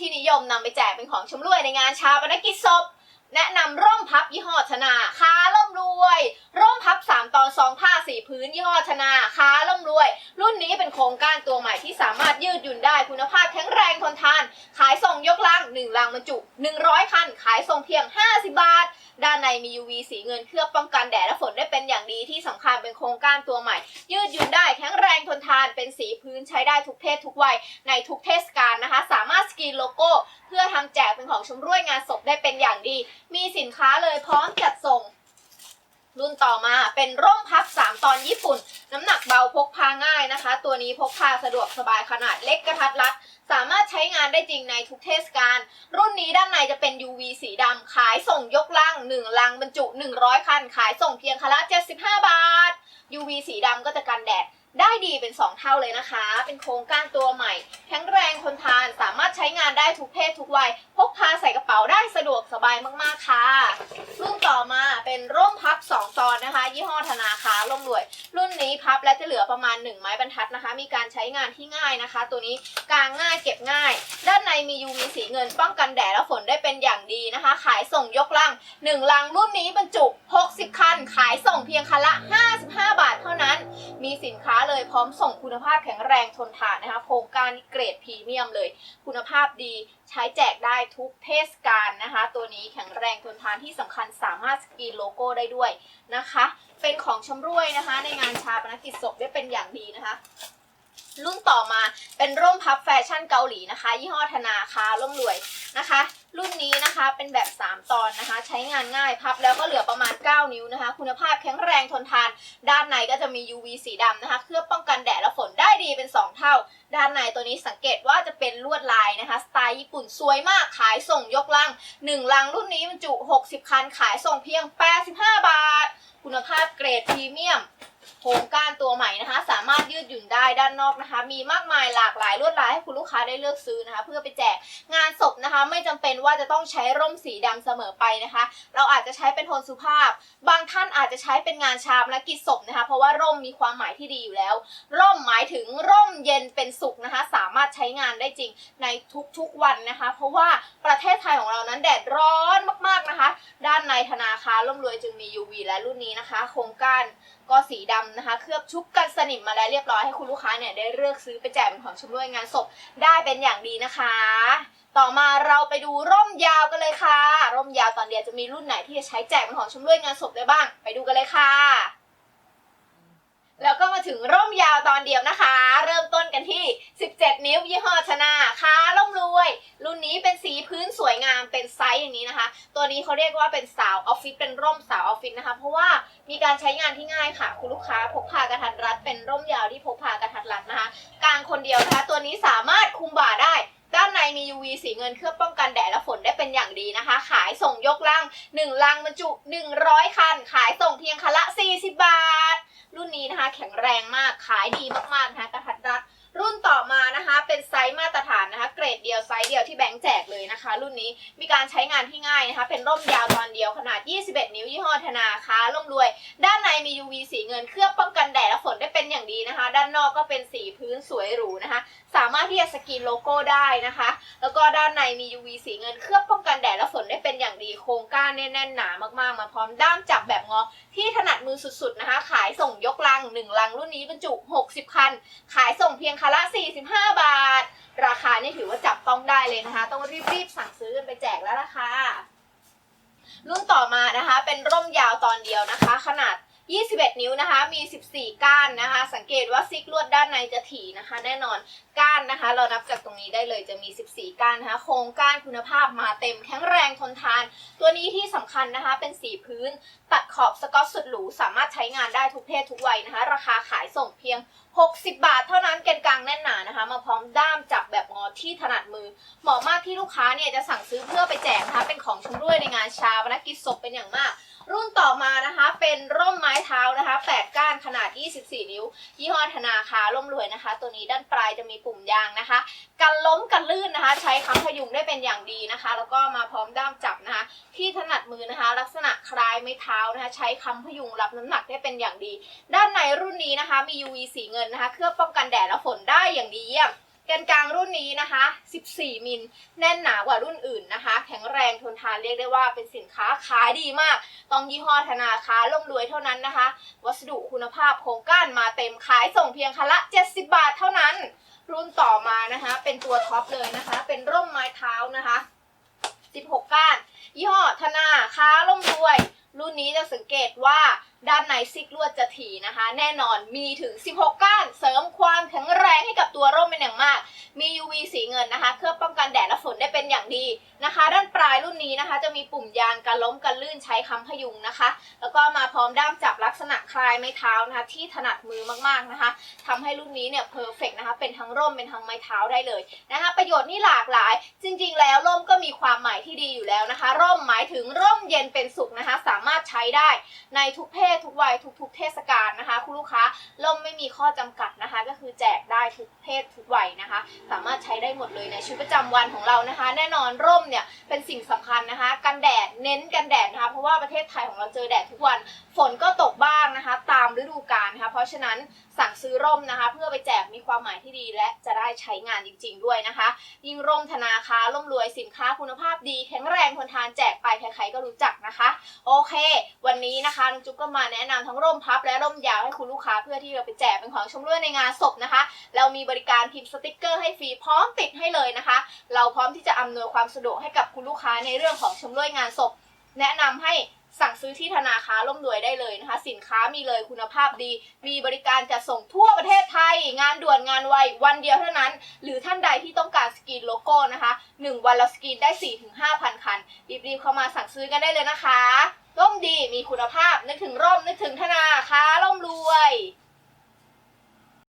ที่นิยมนำไปแจกเป็นของชำร่วยในงานชาปนกิจศพ แนะนำร่มพับยี่ห้อธนาค้าร่มรวย ร่มพับ 3 ตอนซองผ้าสีพื้นยี่ห้อธนาค้าร่มรวย รุ่นนี้เป็นโครงการตัวใหม่ที่สามารถยืดหยุ่นได้คุณภาพแข็งแรงทนทาน ขายส่งยกลัง1ลังบรรจุ 100 คัน ขายส่งเพียง 50 บาทด้านในมี UV สีเงินเคลือบป้องกันแดดและฝนได้เป็นอย่างดีที่สำคัญเป็นโครงการตัวใหม่ ยืดหยุ่นได้แข็งแรงานเป็นสีพื้นใช้ได้ทุกเพศทุกวัยในทุกเทศกาลนะคะ สามารถสกรีนโลโก้ เพื่อทำแจกเป็นของชมร่วยงานศพได้เป็นอย่างดี มีสินค้าเลยพร้อมจัดส่งรุ่นต่อมาเป็นร่มพับ 3 ตอนญี่ปุ่น น้ำหนักเบาพกพาง่ายนะคะ ตัวนี้พกพาสะดวกสบายขนาดเล็กกระทัดรัด สามารถใช้งานได้จริงในทุกเทศกาลรุ่นนี้ด้านในจะเป็น UV สีดำขายส่งยกลัง 1 ลังบรรจุ 100 คัน ขายส่งเพียงคละ75 บาท UV สีดำก็จะกันแดด ได้ดีเป็น 2 เท่าเลยนะคะ เป็นโครงการตัวใหม่ แข็งแรงทนทานสามารถใช้งานได้ทุกเพศทุกวัย พกพาใส่กระเป๋าได้สะดวกสบายมากๆค่ะ รุ่นต่อมาเป็นร่ม บ 2 ตอนนะคะ ยี่ห้อธนาคาร่มรวย รุ่นนี้พับและจะเหลือประมาณ 1 ไม้บรรทัดนะคะ มีการใช้งานที่ง่ายนะคะ ตัวนี้กางง่ายเก็บง่าย ด้านในมี UV สีเงินป้องกันแดดและฝนได้เป็นอย่างดีนะคะ ขายส่งยกลัง 1 ลังรุ่นนี้บรรจุ 60 คัน ขายส่งเพียงคันละ 55 บาทเท่านั้น มีสินค้าเลยพร้อมส่งคุณภาพแข็งแรงทนทานนะคะโครงการเกรดพรีเมียมเลย คุณภาพดีใช้แจกได้ทุกเทศกาลนะคะ ตัวนี้แข็งแรงทนทานที่สำคัญสามารถสกรีนโลโก้ได้ด้วยนะคะ เป็นของชำรวยนะคะ ในงานชาปนกิจศพได้เป็นอย่างดีนะคะ รุ่นต่อมาเป็นร่มพับแฟชั่นเกาหลีนะคะ ยี่ห้อธนาคาร่มรวยนะคะ รุ่นนี้นะคะเป็นแบบ 3 ตอนนะคะ ใช้งานง่ายพับแล้วก็เหลือประมาณ 9 นิ้วนะคะ คุณภาพแข็งแรงทนทาน ด้านในก็จะมี UV สีดำนะคะ เคลือบป้องกันแดดและฝนได้ดีเป็น 2 เท่า ด้านในตัวนี้สังเกตว่าจะเป็นลวดลายนะคะ สไตล์ญี่ปุ่นสวยมากขายส่งยกลัง1ลังรุ่นนี้บรรจุ 60 คันขายส่งเพียง 85 บาท คุณภาพเกรดพรีเมียมโครงการตัวใหม่นะคะ ยืดหยุ่นได้ด้านนอกนะคะ มีมากมายหลากหลายลวดลายให้คุณลูกค้าได้เลือกซื้อนะคะ เพื่อไปแจกงานศพนะคะ ไม่จำเป็นว่าจะต้องใช้ร่มสีดำเสมอไปนะคะ เราอาจจะใช้เป็นโทนสุภาพ บางท่านอาจจะใช้เป็นงานชาปนกิจศพนะคะ เพราะว่าร่มมีความหมายที่ดีอยู่แล้ว ร่มหมายถึงร่มเย็นเป็นสุขนะคะ สามารถใช้งานได้จริงในทุกๆวันนะคะ เพราะว่าประเทศไทยของเรานั้นแดดร้อนมากๆนะคะ ด้านในธนาคารร่มรวยจึงมี UV และรุ่นนี้นะคะ โครงการก็สีดำนะคะ เคลือบชุบกันสนิมมาแล้วเรียบร้อยให้คุณลูกค้าเนี่ยได้เลือกซื้อไปแจกเป็นของชำร่วยงานศพได้เป็นอย่างดีนะคะ ต่อมาเราไปดูร่มยาวกันเลยค่ะ ร่มยาวตอนเดียวจะมีรุ่นไหนที่จะใช้แจกเป็นของชำร่วยงานศพได้บ้าง ไปดูกันเลยค่ะ แล้วก็มาถึงร่มยาวตอนเดียวนะคะ เริ่มต้นกันที่ 17 นิ้วยี่ห้อชนาค้าร่มรวย รุ่นนี้เป็นสีพื้นสวยงามเป็นไซส์อย่างนี้นะคะ ตัวนี้เขาเรียกว่าเป็นสาวออฟฟิศเป็นร่มสาวออฟฟิศนะคะ เพราะว่ามีการใช้งานที่ง่ายค่ะ คุณลูกค้าพกพากระทัดรัด เป็นร่มยาวที่พกพากระทัดรัดนะคะกลางคนเดียวนะคะ ตัวนี้สามารถคุมบ่าได้ ด้านใน UV สีเงินเคลือบป้องกันแดดและฝนได้เป็นอย่างดีนะคะ ขายส่งยกลัง 1 ลังบรรจุ 100 คัน ขายส่งเพียงคันละ 40 บาท รุ่นนี้นะคะ แข็งแรงมากขายดีมากๆนะคะกระทัดรัดรุ่นต่อมานะคะเป็นไซส์มาตรฐานนะคะเกรดเดียวไซส์เดียวที่แบงค์แจกเลยนะคะ รุ่นนี้มีการใช้งานที่ง่ายนะคะ เป็นร่มยาวตอนเดียวขนาด 21 นิ้วยี่ห้อธนาค้าร่มรวย ด้านในมี UV สีเงินเคลือบป้องกันแดดและฝนได้ เป็นอย่างดีนะคะ ด้านนอกก็เป็นสีพื้นสวยหรูนะคะ สามารถที่จะสกรีนโลโก้ได้นะคะ แล้วก็ด้านในมี UV สีเงินเคลือบป้องกันแดดและฝนได้เป็นอย่างดีโครงก้านเนี่ยแน่นหนามากๆ มาพร้อมด้ามจับแบบงอ ที่ถนัดมือสุดๆนะคะ ขายส่งยกลัง 1 ลังรุ่นนี้บรรจุ 60 คัน ขายส่งเพียงคันละ 45 บาท ราคานี่ถือว่าจับต้องได้เลยนะคะ ต้องรีบๆสั่งซื้อกันไปแจกแล้วราคารุ่นต่อมานะคะ เป็นร่มยาวตอนเดียวนะคะ ขนาด 21 นิ้วนะคะ มี 14 ก้านนะคะ สังเกตว่าซิกลวดด้านในจะถี่นะคะ แน่นอนก้านนะคะ เรานับจากตรงนี้ได้เลยจะมี 14 ก้านนะคะ โครงก้านคุณภาพมาเต็มแข็งแรงทนทาน ตัวนี้ที่สำคัญนะคะ เป็นสีพื้น ตัดขอบสกอตสุดหรู สามารถใช้งานได้ทุกเพศทุกวัยนะคะ ราคาขายส่งเพียง 60 บาท เท่านั้นเกณกลางแน่นหนานะคะ มาพร้อมด้ามจับแบบงอที่ถนัดมือ เหมาะมากที่ลูกค้าเนี่ยจะสั่งซื้อเพื่อไปแจกนะคะ เป็นของชำร่วยในงานชาปนกิจศพเป็นอย่างมาก รุ่นต่อมานะคะเป็นร่มไม้เท้านะคะ8ก้านขนาด 24 นิ้ว ยี่ห้อธนาคาร่มรวยนะคะ ตัวนี้ด้านปลายจะมีปุ่มยางนะคะ กันล้มกันลื่นนะคะ ใช้ค้ำพยุงได้เป็นอย่างดีนะคะ แล้วก็มาพร้อมด้ามจับนะคะ ที่ถนัดมือนะคะ ลักษณะคล้ายไม้เท้านะคะ ใช้ค้ำพยุงรับน้ำหนักได้เป็นอย่างดี ด้านในรุ่นนี้นะคะมี UV สีเงินนะคะ เคลือบป้องกันแดดและฝนได้อย่างดีเยี่ยม แกนกลางรุ่นนี้นะคะ 14 มิล แน่นหนากว่ารุ่นอื่นนะคะ แข็งแรงทนทานเรียกได้ว่าเป็นสินค้าขายดีมาก ต้องยี่ห้อธนาคารร่ำรวยเท่านั้นนะคะ วัสดุคุณภาพโครงก้านมาเต็มขายส่งเพียงคันละ 70 บาทเท่านั้น รุ่นต่อมานะคะ เป็นตัวท็อปเลยนะคะ เป็นร่มไม้เท้านะคะ 16 ก้าน ยี่ห้อธนาคาร่มรวย รุ่นนี้จะสังเกตว่า ด้านในซิกลวดจะถี่นะคะ แน่นอนมีถึง 16 ก้าน เสริมความแข็งแรงให้กับตัวร่มเป็นอย่างมาก มี UV สีเงินนะคะ เคลือบป้องกันแดดและฝนได้เป็นอย่างดีนะคะ ด้านปลายรุ่นนี้นะคะ จะมีปุ่มยางกันล้มกันลื่นใช้ค้ำพยุงนะคะ แล้วก็มาพร้อมด้ามจับลักษณะคลายไม้เท้านะคะ ที่ถนัดมือมากๆนะคะทำให้รุ่นนี้เนี่ยเพอร์เฟกนะคะ เป็นทั้งร่มเป็นทั้งไม้เท้าได้เลยนะคะ ประโยชน์นี่หลากหลาย จริง ๆ แล้วร่มก็มีความหมายที่ดีอยู่แล้วนะคะ ร่มหมายถึงร่มเย็นเป็นสุขนะคะ สามารถใช้ได้ในทุกเพศทุกวัยทุก ๆ เทศกาลนะคะ คุณลูกค้าร่มไม่มีข้อจำกัดนะคะ ก็คือแจกได้ทุกเพศทุกวัยนะคะ สามารถใช้ได้หมดเลยในชีวิตประจำวันของเรานะคะ แน่นอนร่มเนี่ยเป็นสิ่งสำคัญนะคะ กันแดดเน้นกันแดดนะคะ เพราะว่าประเทศไทยของเราเจอแดดทุกวันฝนก็ตกบ้างนะคะ ตามฤดูกาลนะคะ เพราะฉะนั้นสั่งซื้อร่มนะคะ เพื่อไปแจกมีความหมายที่ดีและจะได้ใช้งานจริง ๆ ด้วยนะคะ ยิ่งร่มธนาคาร่มรวยสินค้าคุณภาพดี แข็งแรงทนทานแจกไปใครๆก็รู้จักนะคะ โอเค วันนี้นะคะน้องจุ๊บก็มาแนะนำทั้งร่มพับและร่มยาวให้คุณลูกค้าเพื่อที่จะไปแจกเป็นของชมรวยในงานศพนะคะ เรามีบริการพิมพ์สติกเกอร์ให้ฟรีพร้อมติดให้เลยนะคะ เราพร้อมที่จะอำนวยความสะดวกให้กับคุณลูกค้าในเรื่องของชมรวยงานศพ แนะนำให้สั่งซื้อที่ธนาคารร่มรวยได้เลยนะคะ สินค้ามีเลยคุณภาพดี มีบริการจัดส่งทั่วประเทศไทย งานด่วนงานไววันเดียวเท่านั้น หรือท่านใดที่ต้องการสกรีนโลโก้นะคะ 1 วันเราสกรีนได้ 4-5,000คัน รีบๆเข้ามาสั่งซื้อกันได้เลยนะคะ ร่มดีมีคุณภาพนึกถึงร่มนึกถึงธนาคารร่มรวย